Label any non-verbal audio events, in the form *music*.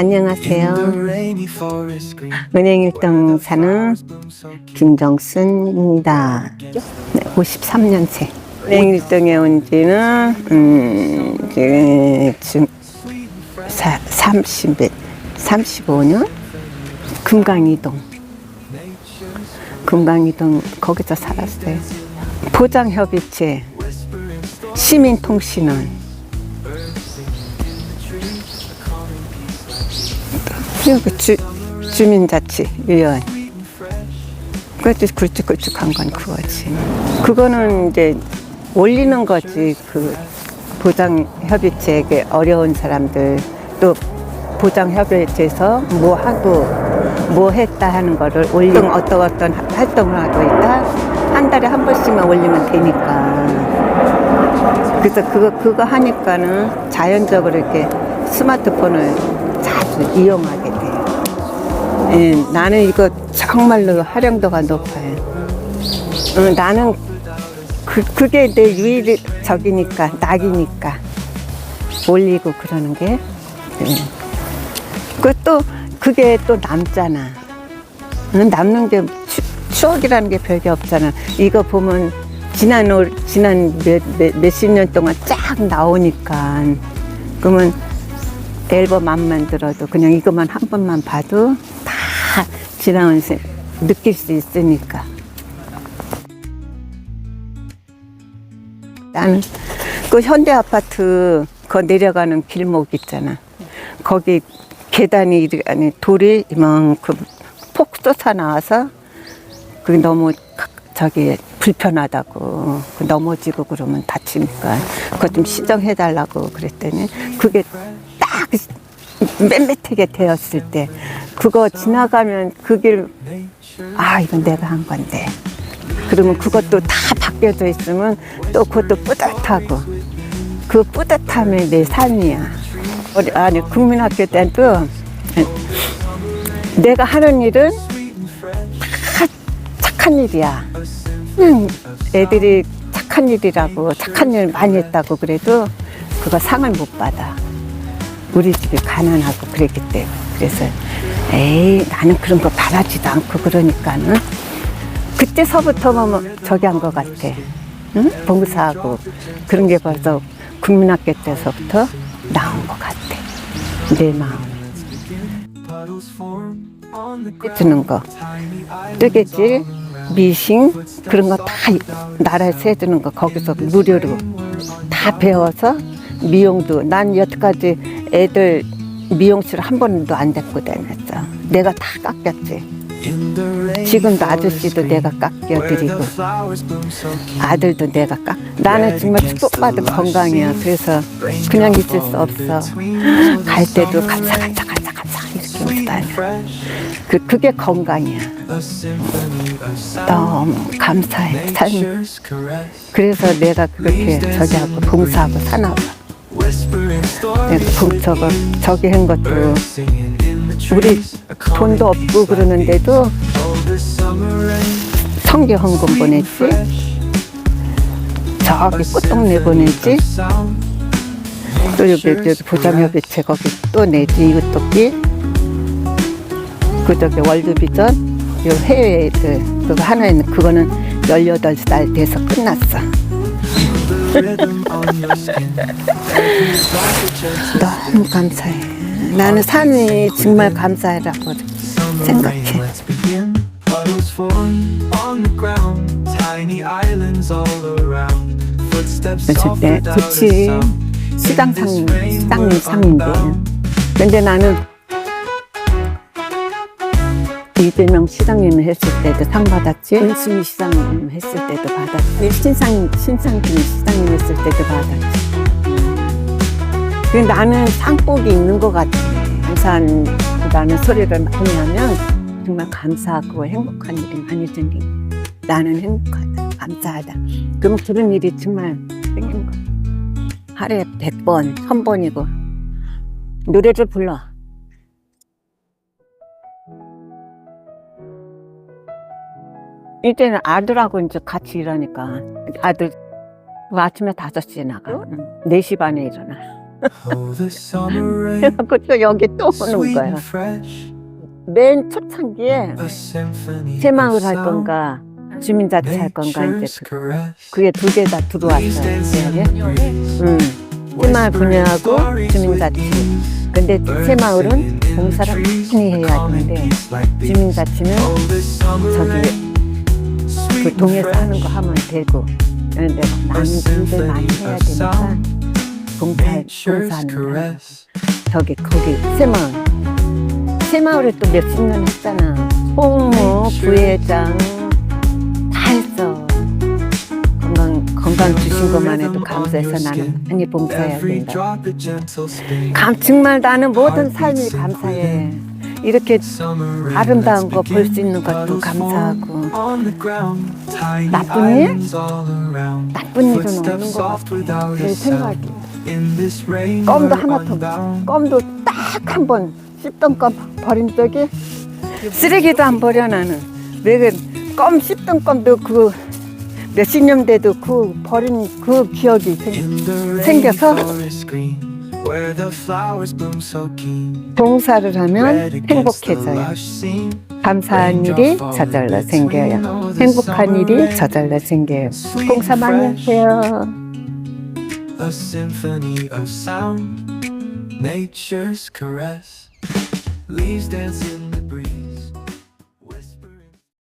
안녕하세요. 은행 일동 사는 김정순입니다. 네, 53년생. 은행 일동에 온 지는 음, 지금 30, 35년? 금강이동. 금강이동 거기서 살았어요. 보장협의체, 시민통신원, 그 주, 주민자치위원. 그것도 굵직굵직한 건 그거지. 그거는 이제 올리는 거지. 그 보장협의체에게 어려운 사람들 또 보장협의체에서 뭐 하고 뭐 했다 하는 거를 올리는 어떤 어떤 활동을 하고 있다. 한 달에 한 번씩만 올리면 되니까. 그래서 그거 그거 하니까는 자연적으로 이렇게 스마트폰을 자주 이용하게 돼요. 예, 나는 이거 정말로 활용도가 높아요. 어, 나는 그, 그게 내 유일적이니까, 낙이니까. 올리고 그러는 게. 예. 그또 그게 또 남잖아. 응, 남는 게 추, 추억이라는 게 별게 없잖아. 이거 보면 지난 올 지난 몇, 몇, 몇십 년 동안 쫙 나오니까 그러면 앨범 안 만들어도 그냥 이것만 한 번만 봐도 다 *laughs* 지나온 세 느낄 수 있으니까. 나는 그 현대 아파트 그 내려가는 길목 있잖아. 거기 계단이 아니 돌이 이만큼 폭 쏟아 나와서 그게 너무 가- 저기 불편하다고 그 넘어지고 그러면 다치니까 그거 좀 시정해 달라고 그랬더니 그게 딱 맴매트게 되었을 때 그거 지나가면 그 길 아 이건 내가 한 건데. 그러면 그것도 다 바뀌어져 있으면 또 그것도 뿌듯하고. 그 뿌듯함이 내 삶이야. 우리 아니 국민학교 때도 내가 하는 일은 다 착한 일이야. 그냥 애들이 착한 일이라고 착한 일 많이 했다고 그래도 그거 상을 못 받아 우리 집이 가난하고 그랬기 때문에. 그래서 에이 나는 그런 거 바라지도 않고 그러니까는 그때서부터 뭐 저기 한 것 같아. 응? 봉사하고 그런 게 벌써 국민학교 때서부터 나온 것 같아. 내 마음에 주는 거. 뜨개질 미싱 그런 거 다 나라에서 해주는 거. 거기서 무료로 다 배워서 미용도. 난 여태까지 애들 미용실 한 번도 안 데리고 다녔어. 내가 다 깎였지. 지금도 아저씨도 내가 깎여드리고. 아들도 내가 깎. 나는 정말 축복받은 건강이야. 그래서 그냥 있을 수 없어. 갈 때도 감사 감사 감사 감사 이렇게 하면서 다녀. 그, 그게 건강이야. 너무 감사해. 삶이. 그래서 내가 그렇게 저기 하고 봉사하고 사나 봐 봉- 저거 저기 한 것도 우리 돈도 없고 그러는데도 성교 헌금 보냈지? 저기 꽃동네 보냈지? 또 여기 여기 보장협의체 거기 또 내지 이것도 끼그 저기 월드비전? 요 해외 그 그거 하나에는 그거는 18살 돼서 끝났어 너무 감사해 나는 삶이 정말 감사하라고 생각해 sound. 시장 상 시장님 상인데 근데 나는 이재명 시장님 했을 때도 상 받았지? 은수미 시장님 했을 때도 받았지. 신상 신상균 시장님 했을 때도 받았지. 그 나는 상복이 있는 것 같아. 감사한다는 소리를 많이 하면 정말 감사하고 행복한 일이 많이 생기 나는 행복하다 감사하다. 그럼 그런 일이 정말 생기는 거야 하루에 100번, 1000번이고 노래를 불러. 이제는 아들하고 이제 같이 일하니까 아들 아침에 5시에 나가. 4시 반에 일어나. Oh, 그래갖고 또 여기 또 오는 거야. 맨 초창기에 새마을 할. 건가 주민자치 할 건가 이제 그-. 그게 두 개다 예. breeze. 응. 새마을 분야하고 주민자치. 근데 새마을은 trees. 많이 해야 되는데. 주민자치는 Oh, 저기 그 동에서 하는 거. 하면 되고 그런데 많은 일들 많이 해야 되니까 거 caress. 저기 거기 새마을. 새마을에 또 몇십 년 했잖아. 홍무 부회장. 다 했어. 건강 건강 주신 것만 해도 감사해서 나는 많이 봉사해야 된다. drop a gentle spin. 감 정말 나는 모든 삶이 감사해 이렇게 아름다운 거 볼 수. 있는 것도 감사하고 나쁜 일? 나쁜 일은 없는 것 soft 같아 without 내 a 생각이 껌도 하나 더. 껌도 딱 한 번 씹던 껌 버린 적이 쓰레기도 안 버려 나는 왜껌 씹던 껌도 그 몇십 년 돼도 그 버린 그 기억이 생- 생겨서 rainforest green, where the flowers bloom so keen. 봉사를 하면 행복해져요. 감사한 일이 저절로 생겨요 행복한 일이 저절로 생겨요 봉사 많이 하세요